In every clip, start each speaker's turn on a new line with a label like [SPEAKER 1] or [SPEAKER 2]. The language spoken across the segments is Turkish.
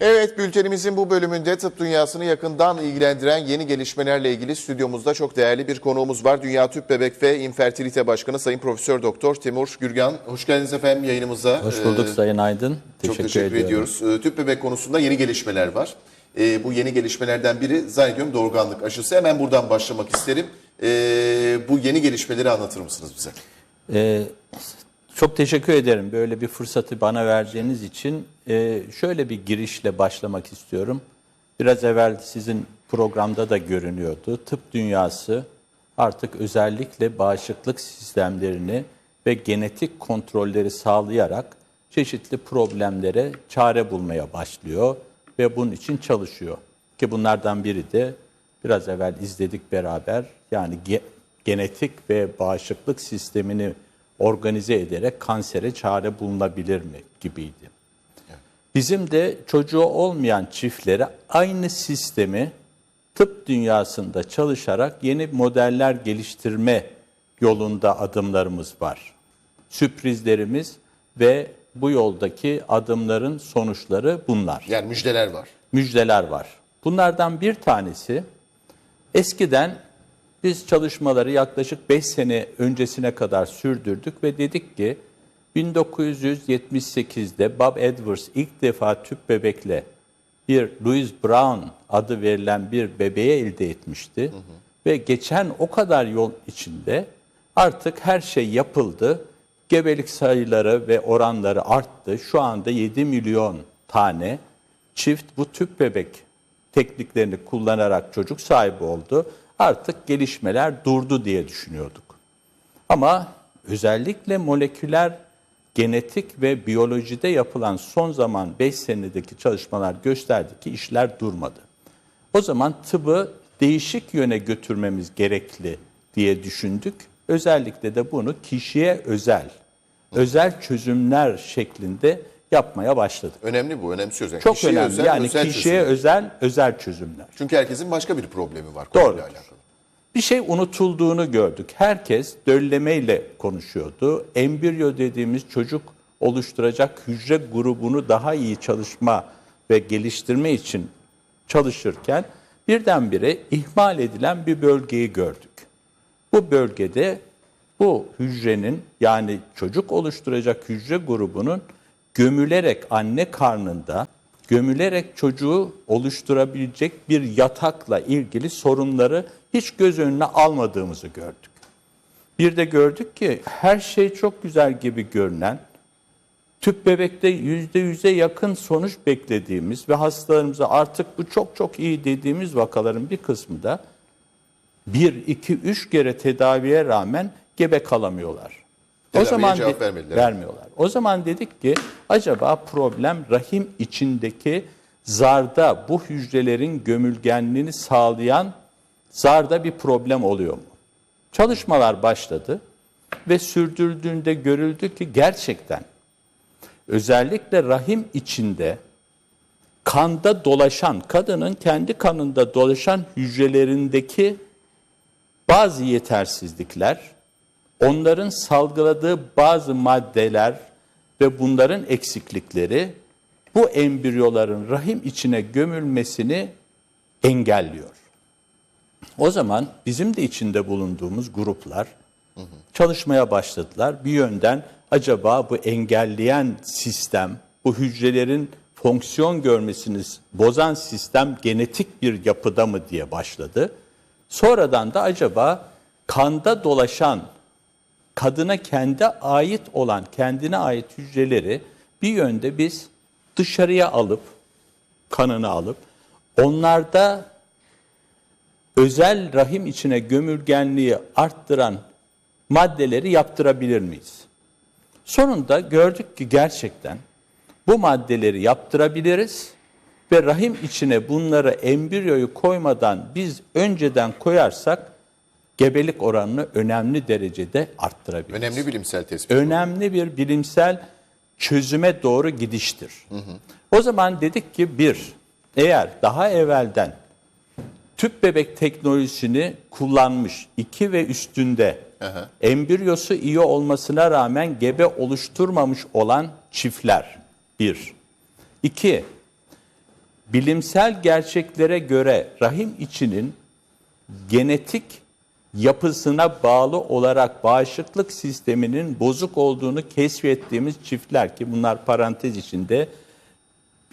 [SPEAKER 1] Evet bültenimizin bu bölümünde tıp dünyasını yakından ilgilendiren yeni gelişmelerle ilgili stüdyomuzda çok değerli bir konuğumuz var. Dünya Tüp Bebek ve İnfertilite Başkanı Sayın Profesör Doktor Timur Gürgan. Hoş geldiniz efendim yayınımıza.
[SPEAKER 2] Hoş bulduk
[SPEAKER 1] Ee,
[SPEAKER 2] Sayın Aydın.
[SPEAKER 1] Çok teşekkür ediyoruz. Ee, Tüp bebek konusunda yeni gelişmeler var. Ee, bu yeni gelişmelerden biri zannediyorum doğurganlık aşısı. Hemen buradan başlamak isterim. Ee, bu yeni gelişmeleri anlatır mısınız bize?
[SPEAKER 2] Ee, çok teşekkür ederim böyle bir fırsatı bana verdiğiniz için. Ee, şöyle bir girişle başlamak istiyorum. Biraz evvel sizin programda da görünüyordu. Tıp dünyası artık özellikle bağışıklık sistemlerini ve genetik kontrolleri sağlayarak çeşitli problemlere çare bulmaya başlıyor ve bunun için çalışıyor. Ki bunlardan biri de biraz evvel izledik beraber yani ge- genetik ve bağışıklık sistemini organize ederek kansere çare bulunabilir mi gibiydi. Bizim de çocuğu olmayan çiftlere aynı sistemi tıp dünyasında çalışarak yeni modeller geliştirme yolunda adımlarımız var. Sürprizlerimiz ve bu yoldaki adımların sonuçları bunlar
[SPEAKER 1] Yani müjdeler var.
[SPEAKER 2] müjdeler var. Bunlardan bir tanesi eskiden biz çalışmaları yaklaşık 5 sene öncesine kadar sürdürdük ve dedik ki 1978'de Bob Edwards ilk defa tüp bebekle bir Louis Brown adı verilen bir bebeği elde etmişti. Ve geçen o kadar yol içinde artık her şey yapıldı. Gebelik sayıları ve oranları arttı. Şu anda 7 milyon tane çift bu tüp bebek tekniklerini kullanarak çocuk sahibi oldu. Artık gelişmeler durdu diye düşünüyorduk. Ama özellikle moleküler genetik ve biyolojide yapılan son zaman 5 senedeki çalışmalar gösterdi ki işler durmadı. O zaman tıbbı değişik yöne götürmemiz gerekli diye düşündük. Özellikle de bunu kişiye özel, özel çözümler şeklinde yapmaya başladık.
[SPEAKER 1] Önemli bu, önemsiyoruz. Yani
[SPEAKER 2] Çok
[SPEAKER 1] kişiye
[SPEAKER 2] önemli.
[SPEAKER 1] özel,
[SPEAKER 2] yani
[SPEAKER 1] özel
[SPEAKER 2] kişiye
[SPEAKER 1] çözüm.
[SPEAKER 2] özel özel çözümler.
[SPEAKER 1] Çünkü herkesin başka bir problemi var
[SPEAKER 2] Doğru.
[SPEAKER 1] konuyla alakalı.
[SPEAKER 2] Bir şey unutulduğunu gördük. Herkes döllemeyle konuşuyordu. Embriyo dediğimiz çocuk oluşturacak hücre grubunu daha iyi çalışma ve geliştirme için çalışırken birdenbire ihmal edilen bir bölgeyi gördük. Bu bölgede bu hücrenin yani çocuk oluşturacak hücre grubunun gömülerek anne karnında gömülerek çocuğu oluşturabilecek bir yatakla ilgili sorunları hiç göz önüne almadığımızı gördük. Bir de gördük ki her şey çok güzel gibi görünen, tüp bebekte yüzde yüze yakın sonuç beklediğimiz ve hastalarımıza artık bu çok çok iyi dediğimiz vakaların bir kısmı da bir, iki, üç kere tedaviye rağmen gebe kalamıyorlar.
[SPEAKER 1] Tedaviye cevap vermediler.
[SPEAKER 2] Vermiyorlar. O zaman dedik ki acaba problem rahim içindeki zarda bu hücrelerin gömülgenliğini sağlayan zarda bir problem oluyor mu? Çalışmalar başladı ve sürdürdüğünde görüldü ki gerçekten özellikle rahim içinde kanda dolaşan, kadının kendi kanında dolaşan hücrelerindeki bazı yetersizlikler, onların salgıladığı bazı maddeler ve bunların eksiklikleri bu embriyoların rahim içine gömülmesini engelliyor. O zaman bizim de içinde bulunduğumuz gruplar çalışmaya başladılar. Bir yönden acaba bu engelleyen sistem, bu hücrelerin fonksiyon görmesini bozan sistem genetik bir yapıda mı diye başladı. Sonradan da acaba kanda dolaşan kadına kendi ait olan, kendine ait hücreleri bir yönde biz dışarıya alıp, kanını alıp, onlarda özel rahim içine gömülgenliği arttıran maddeleri yaptırabilir miyiz? Sonunda gördük ki gerçekten bu maddeleri yaptırabiliriz ve rahim içine bunları embriyoyu koymadan biz önceden koyarsak gebelik oranını önemli derecede arttırabiliriz.
[SPEAKER 1] Önemli bilimsel tespit.
[SPEAKER 2] Önemli bir bilimsel çözüme doğru gidiştir. O zaman dedik ki bir, eğer daha evvelden tüp bebek teknolojisini kullanmış iki ve üstünde embriyosu iyi olmasına rağmen gebe oluşturmamış olan çiftler bir. İki, bilimsel gerçeklere göre rahim içinin genetik yapısına bağlı olarak bağışıklık sisteminin bozuk olduğunu keşfettiğimiz çiftler ki bunlar parantez içinde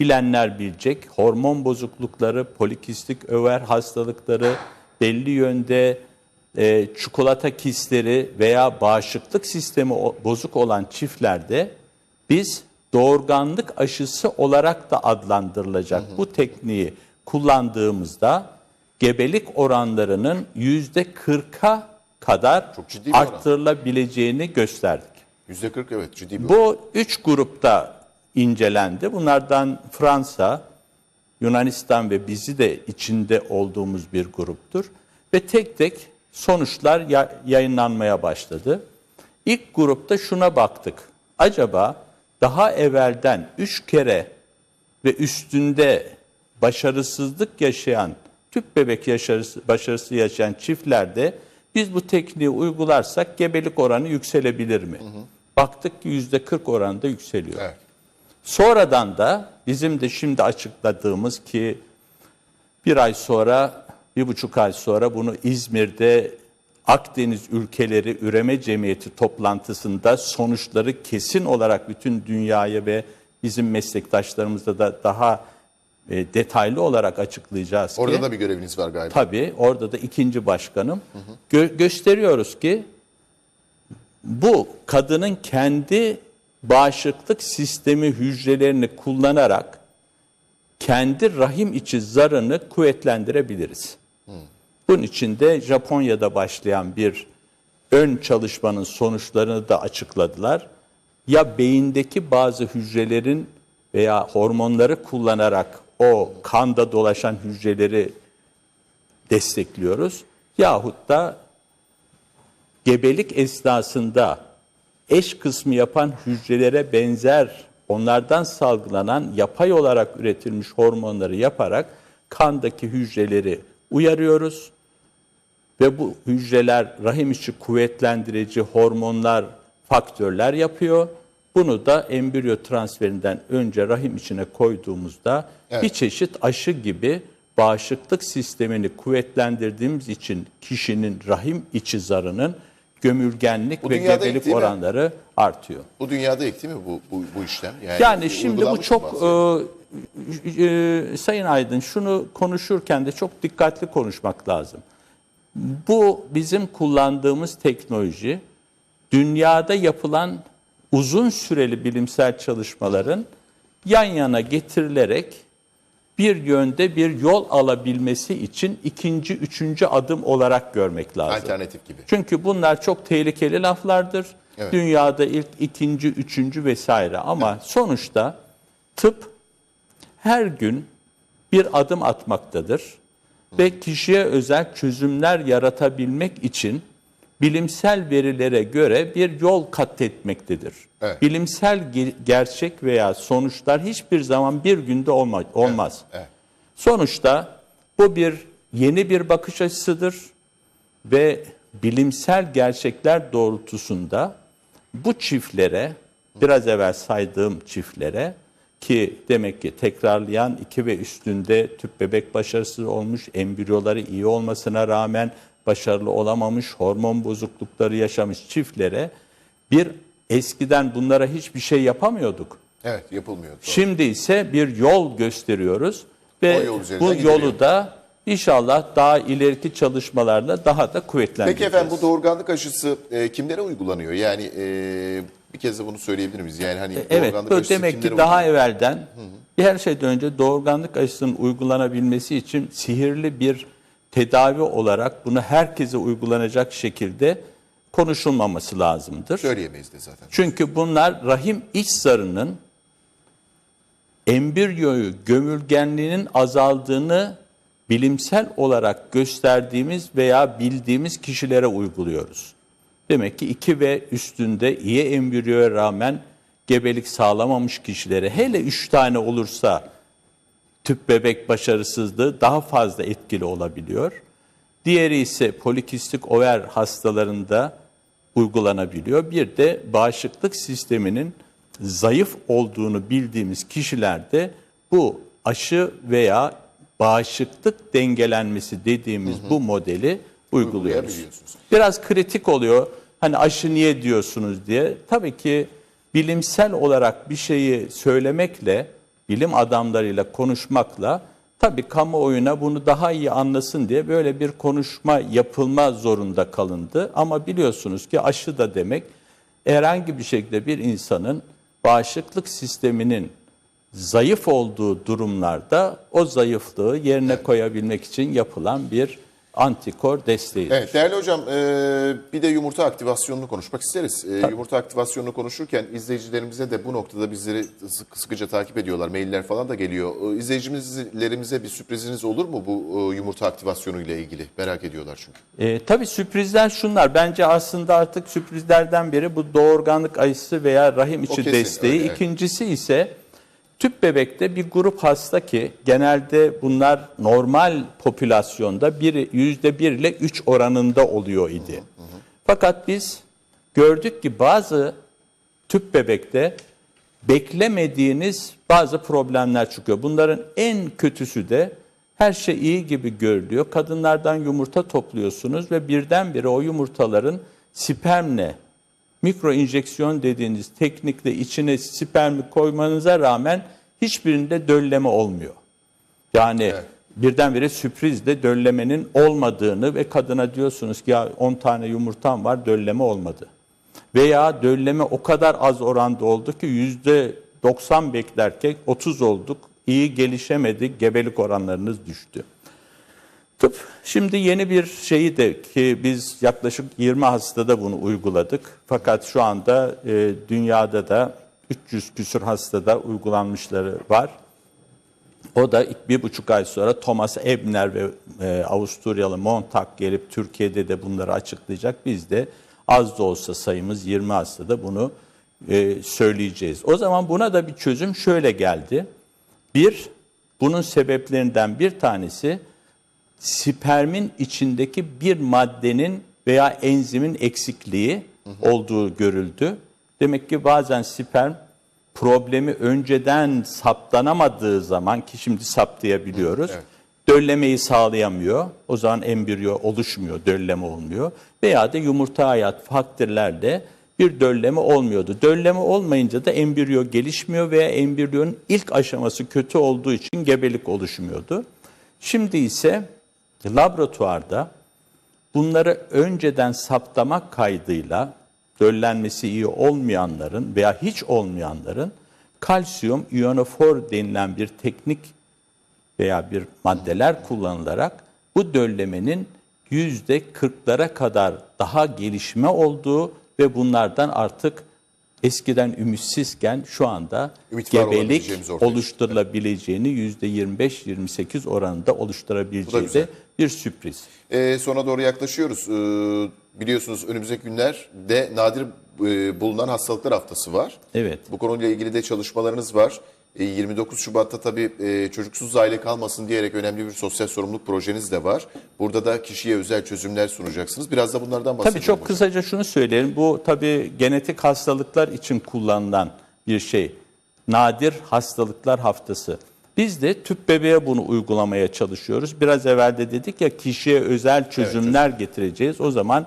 [SPEAKER 2] bilenler bilecek. Hormon bozuklukları, polikistik över hastalıkları, belli yönde e, çikolata kistleri veya bağışıklık sistemi bozuk olan çiftlerde biz doğurganlık aşısı olarak da adlandırılacak bu tekniği kullandığımızda gebelik oranlarının yüzde 40'a kadar
[SPEAKER 1] Çok ciddi bir oran.
[SPEAKER 2] arttırılabileceğini gösterdik.
[SPEAKER 1] %40 evet ciddi bir
[SPEAKER 2] Bu üç grupta incelendi. Bunlardan Fransa, Yunanistan ve bizi de içinde olduğumuz bir gruptur. Ve tek tek sonuçlar ya- yayınlanmaya başladı. İlk grupta şuna baktık. Acaba daha evvelden üç kere ve üstünde başarısızlık yaşayan, tüp bebek yaşarısı, başarısı yaşayan çiftlerde biz bu tekniği uygularsak gebelik oranı yükselebilir mi? Baktık ki yüzde 40 oranında yükseliyor.
[SPEAKER 1] Evet.
[SPEAKER 2] Sonradan da bizim de şimdi açıkladığımız ki bir ay sonra, bir buçuk ay sonra bunu İzmir'de Akdeniz Ülkeleri Üreme Cemiyeti toplantısında sonuçları kesin olarak bütün dünyaya ve bizim meslektaşlarımıza da daha e, detaylı olarak açıklayacağız
[SPEAKER 1] Orada
[SPEAKER 2] ki.
[SPEAKER 1] da bir göreviniz var galiba.
[SPEAKER 2] Tabii orada da ikinci başkanım. Gö- gösteriyoruz ki bu kadının kendi bağışıklık sistemi hücrelerini kullanarak kendi rahim içi zarını kuvvetlendirebiliriz. Bunun için de Japonya'da başlayan bir ön çalışmanın sonuçlarını da açıkladılar. Ya beyindeki bazı hücrelerin veya hormonları kullanarak o kanda dolaşan hücreleri destekliyoruz. Yahut da gebelik esnasında eş kısmı yapan hücrelere benzer onlardan salgılanan yapay olarak üretilmiş hormonları yaparak kandaki hücreleri uyarıyoruz ve bu hücreler rahim içi kuvvetlendirici hormonlar, faktörler yapıyor. Bunu da embriyo transferinden önce rahim içine koyduğumuzda bir çeşit aşı gibi bağışıklık sistemini kuvvetlendirdiğimiz için kişinin rahim içi zarının gömülgenlik
[SPEAKER 1] Bu
[SPEAKER 2] ve gebelik
[SPEAKER 1] değil mi?
[SPEAKER 2] oranları artıyor.
[SPEAKER 1] Bu dünyada ilk değil mi bu, bu, bu işlem?
[SPEAKER 2] Yani şimdi bu çok
[SPEAKER 1] bahsediyor?
[SPEAKER 2] e, e, Sayın Aydın şunu konuşurken de çok dikkatli konuşmak lazım. Bu bizim kullandığımız teknoloji dünyada yapılan uzun süreli bilimsel çalışmaların yan yana getirilerek bir yönde bir yol alabilmesi için ikinci, üçüncü adım olarak görmek lazım.
[SPEAKER 1] Alternatif gibi.
[SPEAKER 2] Çünkü bunlar çok tehlikeli laflardır.
[SPEAKER 1] Evet.
[SPEAKER 2] Dünyada ilk, ikinci, üçüncü vesaire ama sonuçta tıp her gün bir adım atmaktadır ve kişiye özel çözümler yaratabilmek için bilimsel verilere göre bir yol kat etmektedir.
[SPEAKER 1] Evet.
[SPEAKER 2] Bilimsel ge- gerçek veya sonuçlar hiçbir zaman bir günde olma- olmaz.
[SPEAKER 1] Evet.
[SPEAKER 2] Sonuçta bu bir yeni bir bakış açısıdır ve bilimsel gerçekler doğrultusunda bu çiftlere, biraz evvel saydığım çiftlere ki demek ki tekrarlayan iki ve üstünde tüp bebek başarısız olmuş, embriyoları iyi olmasına rağmen başarılı olamamış, hormon bozuklukları yaşamış çiftlere bir eskiden bunlara hiçbir şey yapamıyorduk.
[SPEAKER 1] Evet yapılmıyor.
[SPEAKER 2] Şimdi ise bir yol gösteriyoruz ve
[SPEAKER 1] yol
[SPEAKER 2] bu
[SPEAKER 1] gidiliyor.
[SPEAKER 2] yolu da inşallah daha ileriki çalışmalarla daha da kuvvetlendireceğiz.
[SPEAKER 1] Peki efendim bu doğurganlık aşısı e, kimlere uygulanıyor? Yani e, bir kez de bunu söyleyebilir miyiz? Yani hani
[SPEAKER 2] Evet,
[SPEAKER 1] doğurganlık
[SPEAKER 2] demek ki daha
[SPEAKER 1] uygulanıyor?
[SPEAKER 2] evvelden bir her şeyden önce doğurganlık aşısının uygulanabilmesi için sihirli bir tedavi olarak bunu herkese uygulanacak şekilde konuşulmaması lazımdır.
[SPEAKER 1] Söyleyemeyiz de zaten.
[SPEAKER 2] Çünkü bunlar rahim iç zarının embriyoyu gömülgenliğinin azaldığını bilimsel olarak gösterdiğimiz veya bildiğimiz kişilere uyguluyoruz. Demek ki 2 ve üstünde iyi embriyoya rağmen gebelik sağlamamış kişilere hele 3 tane olursa tüp bebek başarısızlığı daha fazla etkili olabiliyor. Diğeri ise polikistik over hastalarında uygulanabiliyor. Bir de bağışıklık sisteminin zayıf olduğunu bildiğimiz kişilerde bu aşı veya bağışıklık dengelenmesi dediğimiz bu modeli uyguluyoruz. Biraz kritik oluyor. Hani aşı niye diyorsunuz diye. Tabii ki bilimsel olarak bir şeyi söylemekle, bilim adamlarıyla konuşmakla tabii kamuoyuna bunu daha iyi anlasın diye böyle bir konuşma yapılma zorunda kalındı. Ama biliyorsunuz ki aşı da demek herhangi bir şekilde bir insanın bağışıklık sisteminin zayıf olduğu durumlarda o zayıflığı yerine koyabilmek için yapılan bir antikor desteğidir.
[SPEAKER 1] Evet değerli hocam e, bir de yumurta aktivasyonunu konuşmak isteriz. E, yumurta aktivasyonunu konuşurken izleyicilerimize de bu noktada bizleri sık, sıkıca takip ediyorlar. Mailler falan da geliyor. E, İzleyicilerimize bir sürpriziniz olur mu bu e, yumurta aktivasyonu ile ilgili? Merak ediyorlar çünkü.
[SPEAKER 2] E, tabii sürprizler şunlar. Bence aslında artık sürprizlerden biri bu doğurganlık aşısı veya rahim içi
[SPEAKER 1] kesin,
[SPEAKER 2] desteği.
[SPEAKER 1] öyle, evet.
[SPEAKER 2] İkincisi ise tüp bebekte bir grup hasta ki genelde bunlar normal popülasyonda bir, yüzde bir ile üç oranında oluyor idi. Fakat biz gördük ki bazı tüp bebekte beklemediğiniz bazı problemler çıkıyor. Bunların en kötüsü de her şey iyi gibi görülüyor. Kadınlardan yumurta topluyorsunuz ve birdenbire o yumurtaların spermle mikro enjeksiyon dediğiniz teknikle içine spermi koymanıza rağmen hiçbirinde dölleme olmuyor. Yani birdenbire sürprizle döllemenin olmadığını ve kadına diyorsunuz ki ya 10 tane yumurtam var dölleme olmadı. Veya dölleme o kadar az oranda oldu ki yüzde 90 beklerken 30 olduk. İyi gelişemedik, gebelik oranlarınız düştü. Tıp şimdi yeni bir şeyi de ki biz yaklaşık 20 hastada bunu uyguladık. Fakat şu anda e, dünyada da 300 küsur hastada uygulanmışları var. O da bir buçuk ay sonra Thomas Ebner ve e, Avusturyalı Montag gelip Türkiye'de de bunları açıklayacak. Biz de az da olsa sayımız 20 hastada bunu e, söyleyeceğiz. O zaman buna da bir çözüm şöyle geldi. Bir, bunun sebeplerinden bir tanesi spermin içindeki bir maddenin veya enzimin eksikliği olduğu görüldü. Demek ki bazen sperm problemi önceden saptanamadığı zaman ki şimdi saptayabiliyoruz.
[SPEAKER 1] evet.
[SPEAKER 2] Döllemeyi sağlayamıyor. O zaman embriyo oluşmuyor, dölleme olmuyor. Veya da yumurta hayat faktörlerle bir dölleme olmuyordu. Dölleme olmayınca da embriyo gelişmiyor veya embriyonun ilk aşaması kötü olduğu için gebelik oluşmuyordu. Şimdi ise laboratuvarda bunları önceden saptamak kaydıyla döllenmesi iyi olmayanların veya hiç olmayanların kalsiyum iyanofor denilen bir teknik veya bir maddeler kullanılarak bu döllemenin yüzde 40'lara kadar daha gelişme olduğu ve bunlardan artık eskiden ümitsizken şu anda
[SPEAKER 1] Ümit var
[SPEAKER 2] gebelik oluşturulabileceğini yüzde 25-28 oranında
[SPEAKER 1] Bu da
[SPEAKER 2] oluşturabileceği de bir sürpriz.
[SPEAKER 1] E, sona doğru yaklaşıyoruz. E, biliyorsunuz önümüzdeki günlerde nadir e, bulunan hastalıklar haftası var.
[SPEAKER 2] Evet.
[SPEAKER 1] Bu konuyla ilgili de çalışmalarınız var. E, 29 Şubat'ta tabii e, çocuksuz aile kalmasın diyerek önemli bir sosyal sorumluluk projeniz de var. Burada da kişiye özel çözümler sunacaksınız. Biraz da bunlardan bahsedelim.
[SPEAKER 2] Tabii çok
[SPEAKER 1] hocam.
[SPEAKER 2] kısaca şunu söyleyelim. Bu tabii genetik hastalıklar için kullanılan bir şey. Nadir hastalıklar haftası. Biz de tüp bebeğe bunu uygulamaya çalışıyoruz. Biraz evvel de dedik ya kişiye özel çözümler getireceğiz. O zaman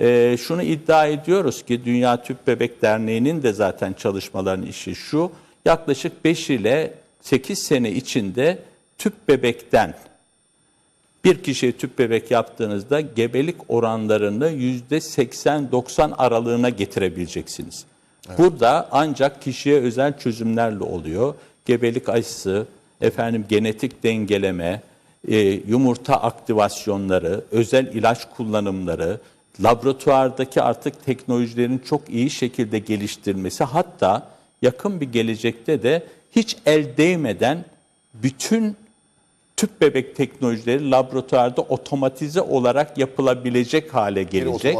[SPEAKER 2] e, şunu iddia ediyoruz ki Dünya Tüp Bebek Derneği'nin de zaten çalışmaların işi şu. Yaklaşık 5 ile 8 sene içinde tüp bebekten bir kişiye tüp bebek yaptığınızda gebelik oranlarını yüzde 80-90 aralığına getirebileceksiniz. Burada ancak kişiye özel çözümlerle oluyor. Gebelik aşısı, efendim genetik dengeleme, e, yumurta aktivasyonları, özel ilaç kullanımları, laboratuvardaki artık teknolojilerin çok iyi şekilde geliştirilmesi hatta yakın bir gelecekte de hiç el değmeden bütün tüp bebek teknolojileri laboratuvarda otomatize olarak yapılabilecek hale gelecek.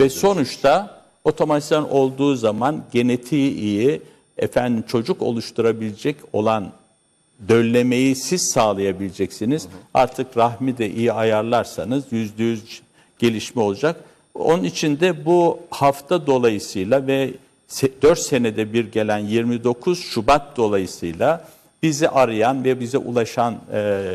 [SPEAKER 2] Ve sonuçta otomasyon olduğu zaman genetiği iyi, efendim çocuk oluşturabilecek olan döllemeyi siz sağlayabileceksiniz. Artık rahmi de iyi ayarlarsanız yüzde yüz gelişme olacak. Onun için de bu hafta dolayısıyla ve 4 senede bir gelen 29 Şubat dolayısıyla bizi arayan ve bize ulaşan e,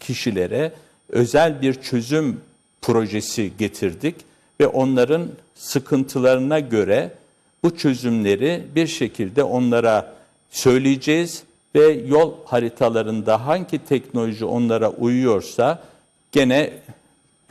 [SPEAKER 2] kişilere özel bir çözüm projesi getirdik ve onların sıkıntılarına göre bu çözümleri bir şekilde onlara söyleyeceğiz ve yol haritalarında hangi teknoloji onlara uyuyorsa gene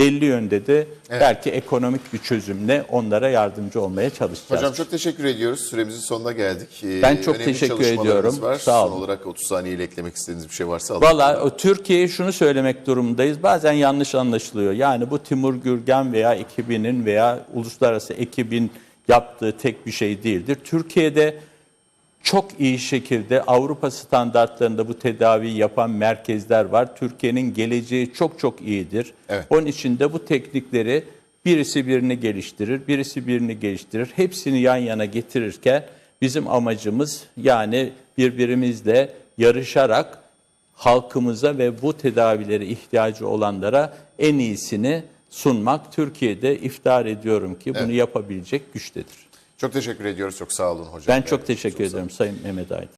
[SPEAKER 2] belli yönde de belki ekonomik bir çözümle onlara yardımcı olmaya çalışacağız.
[SPEAKER 1] Hocam çok teşekkür ediyoruz. Süremizin sonuna geldik. Ee,
[SPEAKER 2] Ben çok
[SPEAKER 1] önemli
[SPEAKER 2] teşekkür ediyorum.
[SPEAKER 1] Var.
[SPEAKER 2] Sağ olun.
[SPEAKER 1] Son olarak 30 saniye ile eklemek istediğiniz bir şey varsa alın.
[SPEAKER 2] Valla o Türkiye'ye şunu söylemek durumundayız. Bazen yanlış anlaşılıyor. Yani bu Timur Gürgen veya ekibinin veya uluslararası ekibin yaptığı tek bir şey değildir. Türkiye'de çok iyi şekilde Avrupa standartlarında bu tedaviyi yapan merkezler var. Türkiye'nin geleceği çok çok iyidir.
[SPEAKER 1] Evet.
[SPEAKER 2] Onun için de bu teknikleri birisi birini geliştirir, birisi birini geliştirir. Hepsini yan yana getirirken bizim amacımız yani birbirimizle yarışarak halkımıza ve bu tedavilere ihtiyacı olanlara en iyisini sunmak. Türkiye'de iftihar ediyorum ki bunu yapabilecek güçtedir.
[SPEAKER 1] Çok teşekkür ediyoruz. Çok sağ olun hocam.
[SPEAKER 2] Ben çok teşekkür
[SPEAKER 1] olun.
[SPEAKER 2] ederim Sayın Mehmet Aydın.